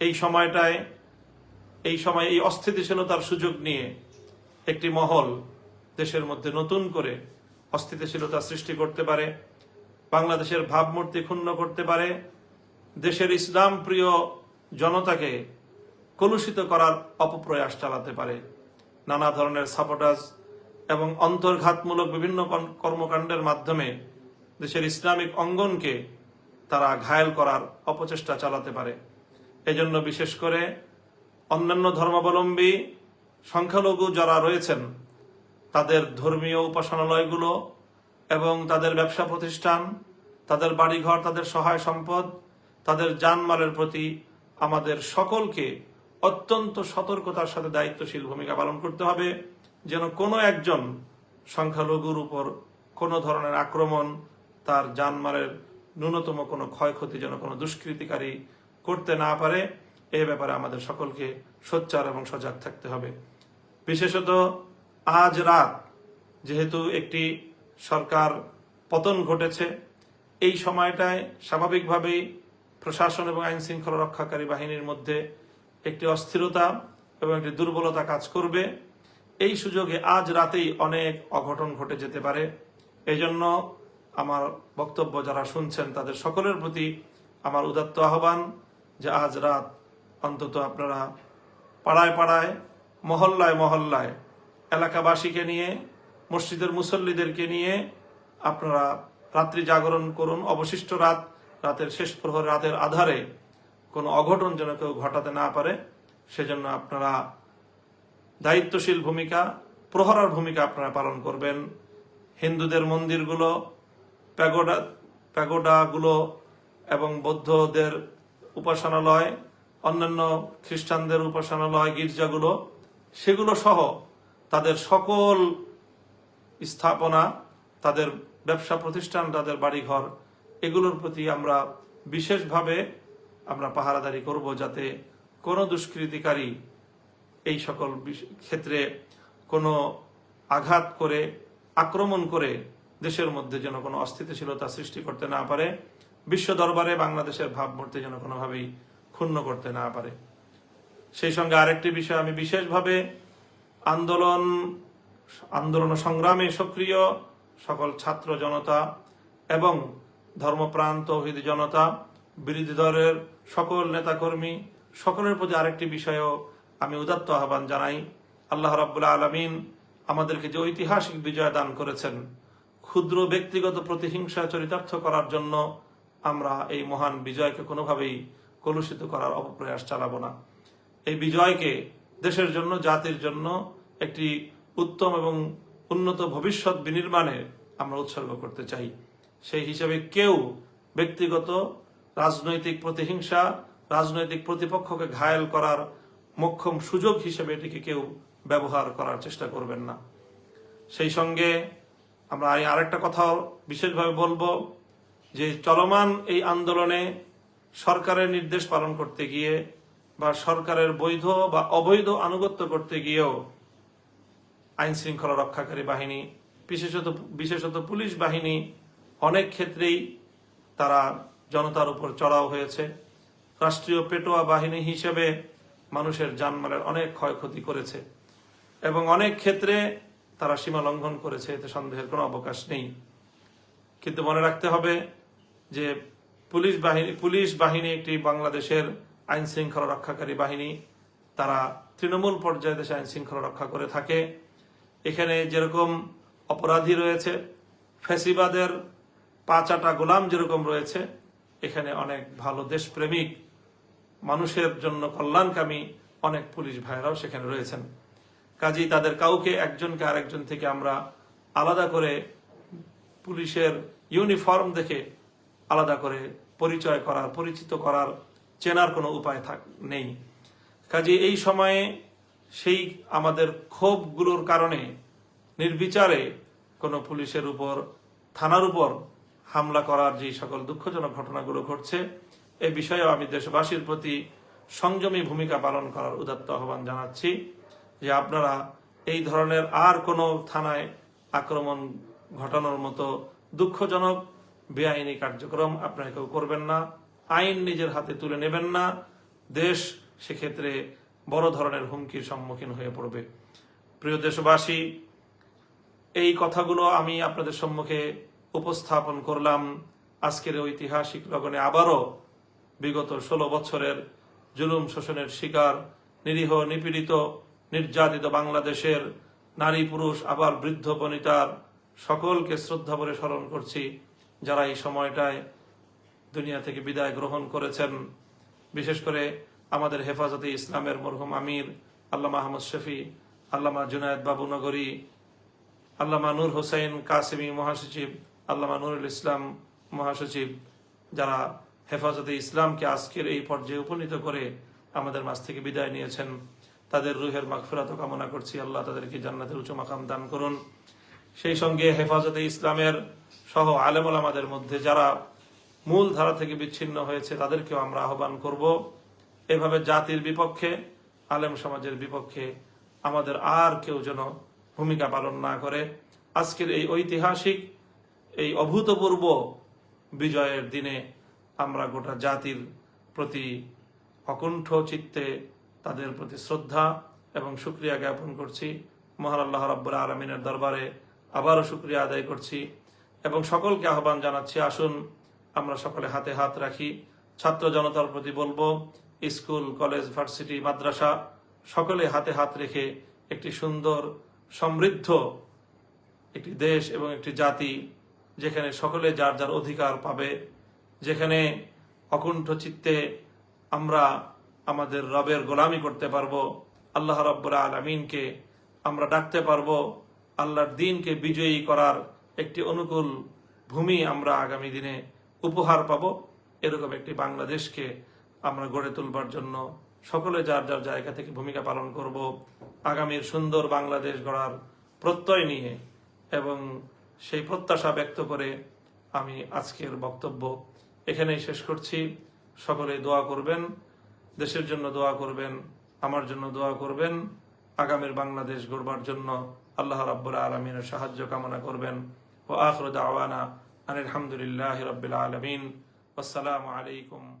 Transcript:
এই সময়টায়, এই সময়, এই অস্থিতিশীলতার সুযোগ নিয়ে একটি মহল দেশের মধ্যে নতুন করে অস্থিতিশীলতা সৃষ্টি করতে পারে, বাংলাদেশের ভাবমূর্তি ক্ষুণ্ণ করতে পারে, দেশের ইসলাম প্রিয় জনতাকে কলুষিত করার অপপ্রয়াস চালাতে পারে। নানা ধরনের সাপোটাজ এবং অন্তর্ঘাতমূলক বিভিন্ন কর্মকাণ্ডের মাধ্যমে দেশের ইসলামিক অঙ্গনকে তারা ঘায়েল করার অপচেষ্টা চালাতে পারে। এজন্য বিশেষ করে অন্যান্য ধর্মাবলম্বী সংখ্যালঘু যারা রয়েছেন, তাদের ধর্মীয় উপাসনালয়গুলো এবং তাদের ব্যবসা প্রতিষ্ঠান, তাদের বাড়িঘর, তাদের সহায় সম্পদ, তাদের জানমালের প্রতি আমাদের সকলকে অত্যন্ত সতর্কতার সাথে দায়িত্বশীল ভূমিকা পালন করতে হবে, যেন কোনো একজন সংখ্যালঘুর উপর কোনো ধরনের আক্রমণ, তার জানমালের ন্যূনতম কোনো ক্ষয়ক্ষতি যেন কোনো দুষ্কৃতিকারী করতে না পারে, এ ব্যাপারে আমাদের সকলকে সোচ্চার এবং সজাগ থাকতে হবে। বিশেষত আজ রাত, যেহেতু একটি সরকার পতন ঘটেছে, এই সময়টায় স্বাভাবিকভাবেই প্রশাসন এবং আইন শৃঙ্খলা রক্ষাকারী বাহিনীর মধ্যে একটি অস্থিরতা এবং একটি দুর্বলতা কাজ করবে। এই সুযোগে আজ রাতেই অনেক অঘটন ঘটে যেতে পারে। এই জন্য আমার বক্তব্য যারা শুনছেন, তাদের সকলের প্রতি আমার উদাত্ত আহ্বান। যে আজ রাত অন্তত আপনারা পাড়ায় পাড়ায়, মহল্লায় মহল্লায়, এলাকাবাসীকে নিয়ে, মসজিদের মুসল্লিদেরকে নিয়ে আপনারা রাত্রি জাগরণ করুন। অবশিষ্ট রাত, রাতের শেষ প্রহর, রাতের আধারে কোনো অঘটন যেন কেউ ঘটাতে না পারে, সেজন্য আপনারা দায়িত্বশীল ভূমিকা, প্রহরার ভূমিকা আপনারা পালন করবেন। হিন্দুদের মন্দিরগুলো, প্যাগোডা, প্যাগোডাগুলো এবং বৌদ্ধদের উপাসনালয়, অন্যান্য খ্রিস্টানদের উপাসনালয়, গির্জাগুলো, সেগুলো সহ তাদের সকল স্থাপনা, তাদের ব্যবসা প্রতিষ্ঠান, তাদের বাড়িঘর, এগুলোর প্রতি আমরা বিশেষভাবে আমরা পাহারাদারি করব যাতে কোনো দুষ্কৃতিকারী এই সকল ক্ষেত্রে কোনো আঘাত করে, আক্রমণ করে দেশের মধ্যে যেন কোনো অস্থিতিশীলতা সৃষ্টি করতে না পারে। বিশ্ব দরবারে বাংলাদেশের ভাবমূর্তি যেন কোনোভাবেই ক্ষুণ্ণ করতে না পারে। সেই সঙ্গে আরেকটি বিষয়, আমি বিশেষভাবে আন্দোলন আন্দোলন সংগ্রামে সক্রিয় সকল ছাত্র জনতা এবং ধর্মপ্রাণ তৌহিদি জনতা, বিরোধী দলের সকল নেতাকর্মী, সকলের প্রতি আরেকটি বিষয়ও আমি উদাত্ত আহ্বান জানাই। আল্লাহ রাব্বুল আলমিন আমাদেরকে যে ঐতিহাসিক বিজয় দান করেছেন, ক্ষুদ্র ব্যক্তিগত প্রতিহিংসা চরিতার্থ করার জন্য আমরা এই মহান বিজয়কে কোনোভাবেই কলুষিত করার অপপ্রয়াস চালাবো না। এই বিজয়কে দেশের জন্য, জাতির জন্য একটি উত্তম এবং উন্নত ভবিষ্যৎ বিনির্মাণে আমরা উৎসর্গ করতে চাই। সেই হিসাবে কেউ ব্যক্তিগত, রাজনৈতিক প্রতিহিংসা, রাজনৈতিক প্রতিপক্ষকে ঘায়েল করার মোক্ষম সুযোগ হিসেবে এটিকে কেউ ব্যবহার করার চেষ্টা করবেন না। সেই সঙ্গে আমরা আরেকটা কথাও বিশেষভাবে বলব যে চলমান এই আন্দোলনে সরকারের নির্দেশ পালন করতে গিয়ে বা সরকারের বৈধ বা অবৈধ আনুগত্য করতে গিয়েও আইন শৃঙ্খলা রক্ষাকারী বাহিনী, বিশেষত বিশেষত পুলিশ বাহিনী, অনেক ক্ষেত্রেই তারা জনতার উপর চড়াও হয়েছে। রাষ্ট্রীয় পেটোয়া বাহিনী হিসেবে মানুষের জানমালের অনেক ক্ষয়ক্ষতি করেছে এবং অনেক ক্ষেত্রে তারা সীমা লঙ্ঘন করেছে, এতে সন্দেহের কোনো অবকাশ নেই। কিন্তু মনে রাখতে হবে যে পুলিশ বাহিনী পুলিশ বাহিনী একটি বাংলাদেশের আইন শৃঙ্খলা রক্ষাকারী বাহিনী, তারা তৃণমূল পর্যায়ে দেশে আইন শৃঙ্খলা রক্ষা করে থাকে। এখানে যেরকম অপরাধী রয়েছে ফ্যাসিবাদের পাঁচাটা গোলাম যেরকম রয়েছে, এখানে অনেক ভালো দেশপ্রেমিক, মানুষের জন্য কল্যাণকামী অনেক পুলিশ ভাইরাও সেখানে রয়েছেন। কাজেই তাদের কাউকে একজনকে আরেকজন থেকে আমরা আলাদা করে পুলিশের ইউনিফর্ম দেখে আলাদা করে পরিচয় করার, পরিচিত করার চেনার কোনো উপায় থাক, নেই। কাজে এই সময়ে সেই আমাদের ক্ষোভগুলোর কারণে নির্বিচারে কোনো পুলিশের উপর, থানার উপর হামলা করার যে সকল দুঃখজনক ঘটনাগুলো ঘটছে, এ বিষয়েও আমি দেশবাসীর প্রতি সংযমী ভূমিকা পালন করার উদাত্ত আহ্বান জানাচ্ছি যে আপনারা এই ধরনের আর কোনো থানায় আক্রমণ ঘটানোর মতো দুঃখজনক বেআইনি কার্যক্রম আপনারা কেউ করবেন না, আইন নিজের হাতে তুলে নেবেন না, দেশ সেক্ষেত্রে বড় ধরনের হুমকির সম্মুখীন হয়ে পড়বে। প্রিয় দেশবাসী, এই কথাগুলো আমি আপনাদের সম্মুখে উপস্থাপন করলাম আজকের ঐতিহাসিক লগনে আবারও বিগত ষোলো বছরের জুলুম শোষণের শিকার, নিরীহ, নিপীড়িত, নির্যাতিত বাংলাদেশের নারী পুরুষ, আবার বৃদ্ধ বনিতার সকলকে শ্রদ্ধা ভরে স্মরণ করছি। যারা এই সময়টায় দুনিয়া থেকে বিদায় গ্রহণ করেছেন, বিশেষ করে আমাদের হেফাজতে ইসলামের মরহুম আমির, আল্লামা আহমদ শফি, আল্লামা জুনায়দ বাবু নগরী, আল্লামা নূর হোসেন কাসিমি মহাসচিব, আল্লামা নুরুল ইসলাম মহাসচিব, যারা হেফাজতে ইসলামকে আজকের এই পর্যায়ে উপনীত করে আমাদের মাছ থেকে বিদায় নিয়েছেন, তাদের রুহের মাগফিরাত কামনা করছি। আল্লাহ তাদেরকে জান্নাতের উচ্চ মাকাম দান করুন। সেই সঙ্গে হেফাজতে ইসলামের সহ আলেমুল আমাদের মধ্যে যারা মূল ধারা থেকে বিচ্ছিন্ন হয়েছে, তাদেরকেও আমরা আহ্বান করব। এভাবে জাতির বিপক্ষে, আলেম সমাজের বিপক্ষে আমাদের আর কেউ যেন ভূমিকা পালন না করে। আজকের এই ঐতিহাসিক, এই অভূতপূর্ব বিজয়ের দিনে আমরা গোটা জাতির প্রতি অকুণ্ঠ চিত্তে, তাদের প্রতি শ্রদ্ধা এবং সুক্রিয়া জ্ঞাপন করছি। মহান আল্লাহ রাব্বুল আলমিনের দরবারে আবারও সুক্রিয়া আদায় করছি। এবং সকলকে আহ্বান জানাচ্ছি, আসুন আমরা সকলে হাতে হাত রাখি। ছাত্র জনতার প্রতি বলব, স্কুল, কলেজ, ভার্সিটি, মাদ্রাসা, সকলে হাতে হাত রেখে একটি সুন্দর, সমৃদ্ধ একটি দেশ এবং একটি জাতি, যেখানে সকলে যার যার অধিকার পাবে, যেখানে অকুণ্ঠ চিত্তে আমরা আমাদের রবের গোলামি করতে পারব, আল্লাহ রব্বুল আলমিনকে আমরা ডাকতে পারব, আল্লাহর দিনকে বিজয়ী করার একটি অনুকূল ভূমি আমরা আগামী দিনে উপহার পাব। এরকম একটি বাংলাদেশকে আমরা গড়ে তুলবার জন্য সকলে যার যার জায়গা থেকে ভূমিকা পালন করব। আগামীর সুন্দর বাংলাদেশ গড়ার প্রত্যয় নিয়ে এবং সেই প্রত্যাশা ব্যক্ত করে আমি আজকের বক্তব্য এখানেই শেষ করছি। সকলে দোয়া করবেন, দেশের জন্য দোয়া করবেন, আমার জন্য দোয়া করবেন। আগামীর বাংলাদেশ গড়বার জন্য আল্লাহ রাব্বুল আলমিনের সাহায্য কামনা করবেন। وآخر دعوانا أن الحمد لله رب العالمين والسلام عليكم